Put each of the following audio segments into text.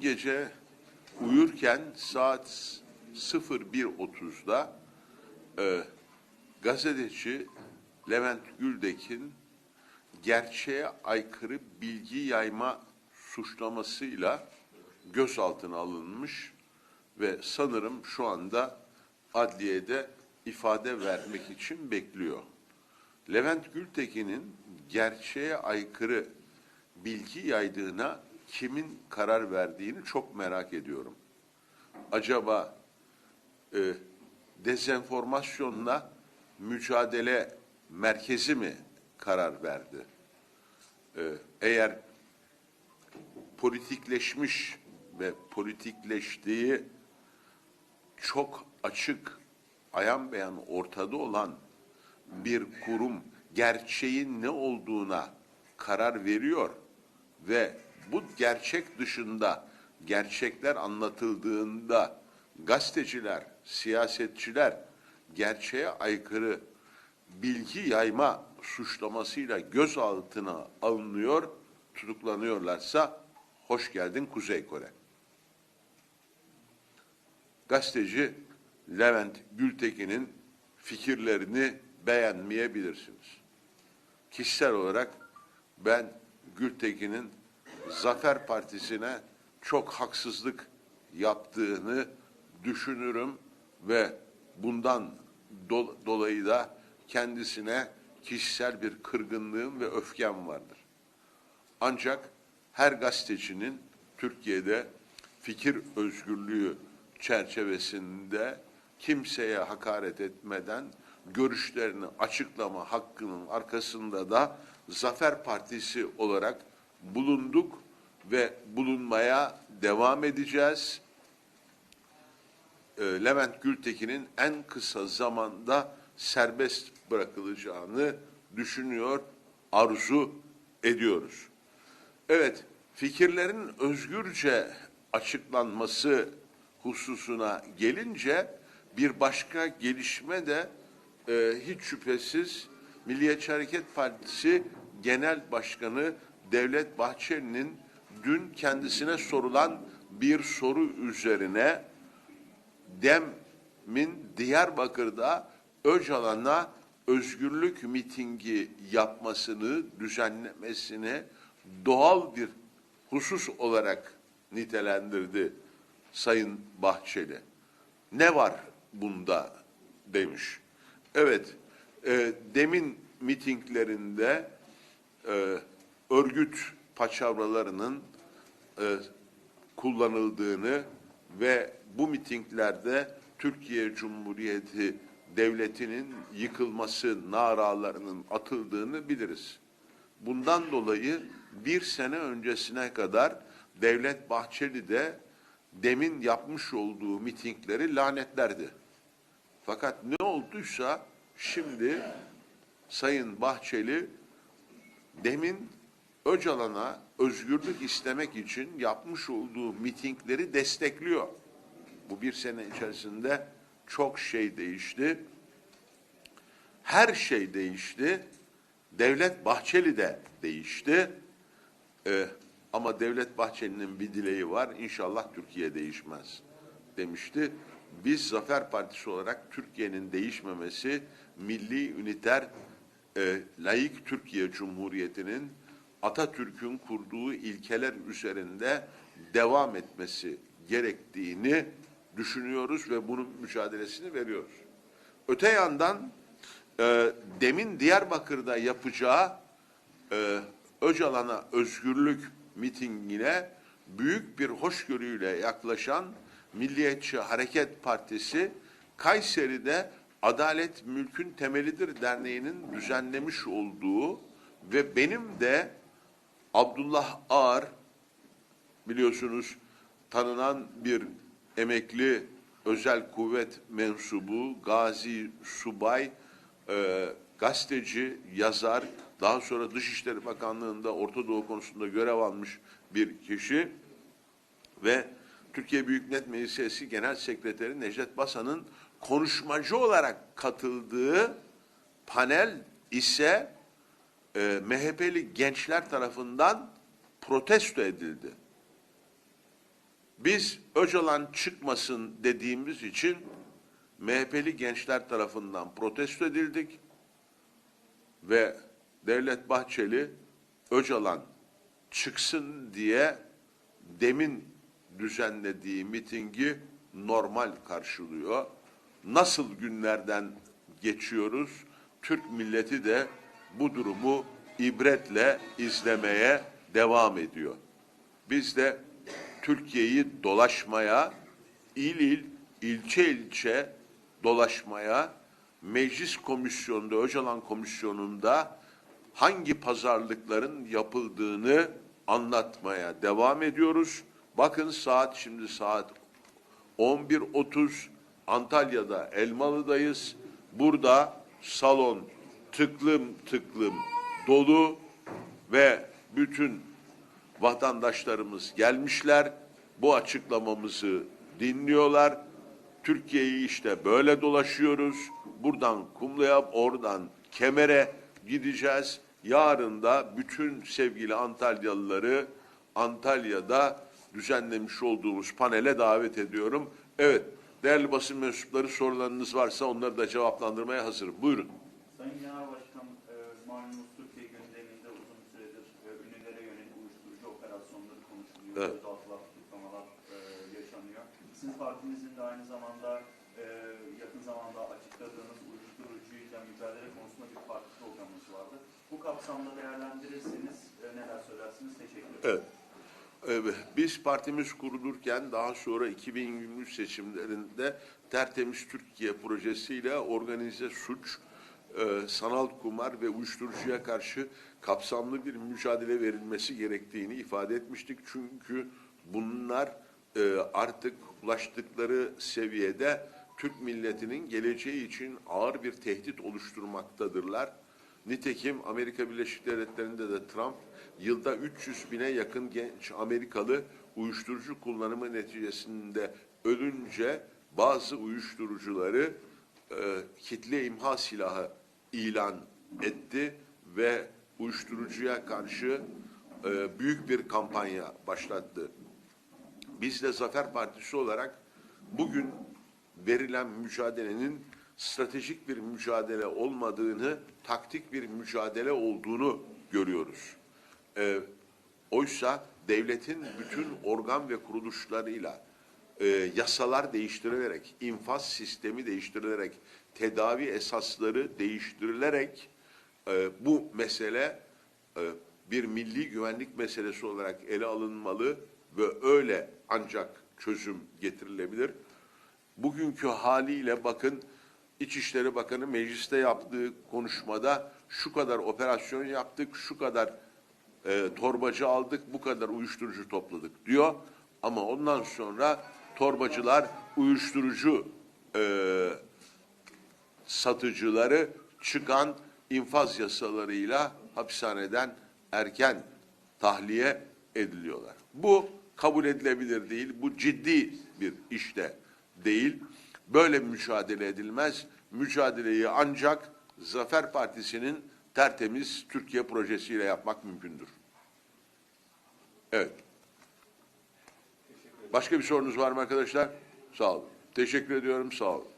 gece uyurken saat 01.30'da e, gazeteci Levent Güldek'in gerçeğe aykırı bilgi yayma suçlamasıyla gözaltına alınmış ve sanırım şu anda adliyede ifade vermek için bekliyor. Levent Gültekin'in gerçeğe aykırı bilgi yaydığına kimin karar verdiğini çok merak ediyorum. Acaba e, dezenformasyonla mücadele merkezi mi karar verdi? E, eğer politikleşmiş ve politikleştiği çok açık, ayan beyan ortada olan bir kurum gerçeğin ne olduğuna karar veriyor ve bu gerçek dışında gerçekler anlatıldığında gazeteciler, siyasetçiler gerçeğe aykırı bilgi yayma suçlamasıyla gözaltına alınıyor, tutuklanıyorlarsa hoş geldin Kuzey Kore. Gazeteci Levent Gültekin'in fikirlerini beğenmeyebilirsiniz. Kişisel olarak ben Gültekin'in Zafer Partisi'ne çok haksızlık yaptığını düşünürüm ve bundan do- dolayı da kendisine kişisel bir kırgınlığım ve öfkem vardır. Ancak her gazetecinin Türkiye'de fikir özgürlüğü çerçevesinde kimseye hakaret etmeden görüşlerini açıklama hakkının arkasında da Zafer Partisi olarak bulunduk ve bulunmaya devam edeceğiz. Ee, Levent Gültekin'in en kısa zamanda serbest bırakılacağını düşünüyor, arzu ediyoruz. Evet, fikirlerin özgürce açıklanması hususuna gelince bir başka gelişme de e, hiç şüphesiz Milliyetçi Hareket Partisi Genel Başkanı Devlet Bahçeli'nin dün kendisine sorulan bir soru üzerine DEM'in Diyarbakır'da Öcalan'a özgürlük mitingi yapmasını, düzenlemesini doğal bir husus olarak nitelendirdi Sayın Bahçeli. Ne var bunda demiş. Evet, e, demin mitinglerinde e, örgüt paçavralarının e, kullanıldığını ve bu mitinglerde Türkiye Cumhuriyeti Devleti'nin yıkılması naralarının atıldığını biliriz. Bundan dolayı bir sene öncesine kadar Devlet Bahçeli de demin yapmış olduğu mitingleri lanetlerdi. Fakat ne olduysa şimdi Sayın Bahçeli demin Öcalan'a özgürlük istemek için yapmış olduğu mitingleri destekliyor. Bu bir sene içerisinde çok şey değişti. Her şey değişti. Devlet Bahçeli de değişti. Ee, ama Devlet Bahçeli'nin bir dileği var. İnşallah Türkiye değişmez demişti. Biz Zafer Partisi olarak Türkiye'nin değişmemesi, milli üniter, e, layık Türkiye Cumhuriyeti'nin Atatürk'ün kurduğu ilkeler üzerinde devam etmesi gerektiğini düşünüyoruz ve bunun mücadelesini veriyoruz. Öte yandan e, demin Diyarbakır'da yapacağı e, Öcalan'a özgürlük mitingine büyük bir hoşgörüyle yaklaşan Milliyetçi Hareket Partisi Kayseri'de Adalet Mülkün Temelidir Derneği'nin düzenlemiş olduğu ve benim de Abdullah Ağar biliyorsunuz tanınan bir emekli özel kuvvet mensubu, gazi, subay, e, gazeteci, yazar, daha sonra Dışişleri Bakanlığı'nda Orta Doğu konusunda görev almış bir kişi ve Türkiye Büyük Millet Meclisi Genel Sekreteri Necdet Basan'ın konuşmacı olarak katıldığı panel ise e, MHP'li gençler tarafından protesto edildi. Biz Öcalan çıkmasın dediğimiz için MHP'li gençler tarafından protesto edildik ve Devlet Bahçeli Öcalan çıksın diye demin düzenlediği mitingi normal karşılıyor. Nasıl günlerden geçiyoruz? Türk milleti de bu durumu ibretle izlemeye devam ediyor. Biz de Türkiye'yi dolaşmaya, il il, ilçe ilçe dolaşmaya, meclis komisyonunda, Öcalan komisyonunda hangi pazarlıkların yapıldığını anlatmaya devam ediyoruz. Bakın saat şimdi saat 11.30 Antalya'da Elmalı'dayız. Burada salon tıklım tıklım dolu ve bütün vatandaşlarımız gelmişler. Bu açıklamamızı dinliyorlar. Türkiye'yi işte böyle dolaşıyoruz. Buradan Kumlu'ya, oradan Kemer'e gideceğiz. Yarın da bütün sevgili Antalyalıları Antalya'da düzenlemiş olduğumuz panele davet ediyorum. Evet, değerli basın mensupları sorularınız varsa onları da cevaplandırmaya hazırım. Buyurun. Sayın Evet. Gözaltı tutuklamalar e, yaşanıyor. Sizin partinizin de aynı zamanda e, yakın zamanda açıkladığınız uyuşturucuyla mücadele konusunda bir parti programınız vardı. Bu kapsamda değerlendirirseniz e, neler söylersiniz? Teşekkür ederim. Evet. Evet, Biz partimiz kurulurken daha sonra 2023 seçimlerinde Tertemiz Türkiye projesiyle organize suç, e, sanal kumar ve uyuşturucuya karşı kapsamlı bir mücadele verilmesi gerektiğini ifade etmiştik. Çünkü bunlar e, artık ulaştıkları seviyede Türk milletinin geleceği için ağır bir tehdit oluşturmaktadırlar. Nitekim Amerika Birleşik Devletleri'nde de Trump yılda 300 bine yakın genç Amerikalı uyuşturucu kullanımı neticesinde ölünce bazı uyuşturucuları e, kitle imha silahı ilan etti ve uyuşturucuya karşı e, büyük bir kampanya başlattı. Biz de Zafer Partisi olarak bugün verilen mücadelenin stratejik bir mücadele olmadığını, taktik bir mücadele olduğunu görüyoruz. Ee, oysa devletin bütün organ ve kuruluşlarıyla e, yasalar değiştirilerek, infaz sistemi değiştirilerek, tedavi esasları değiştirilerek e, bu mesele e, bir milli güvenlik meselesi olarak ele alınmalı ve öyle ancak çözüm getirilebilir. Bugünkü haliyle bakın İçişleri Bakanı mecliste yaptığı konuşmada şu kadar operasyon yaptık, şu kadar e, torbacı aldık, bu kadar uyuşturucu topladık diyor. Ama ondan sonra torbacılar uyuşturucu e, satıcıları çıkan infaz yasalarıyla hapishaneden erken tahliye ediliyorlar. Bu kabul edilebilir değil, bu ciddi bir işte değil. Böyle mücadele edilmez. Mücadeleyi ancak Zafer Partisi'nin tertemiz Türkiye projesiyle yapmak mümkündür. Evet. Başka bir sorunuz var mı arkadaşlar? Sağ olun. Teşekkür ediyorum. Sağ olun.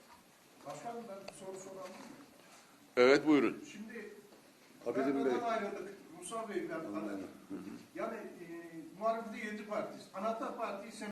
Başkanım ben bir soru sorabilir miyim? Evet buyurun. Şimdi Abidin Bey. Ayrıldık. Musa Bey ben anladım. Yani e, muhalefette yedi parti. Anahtar parti ise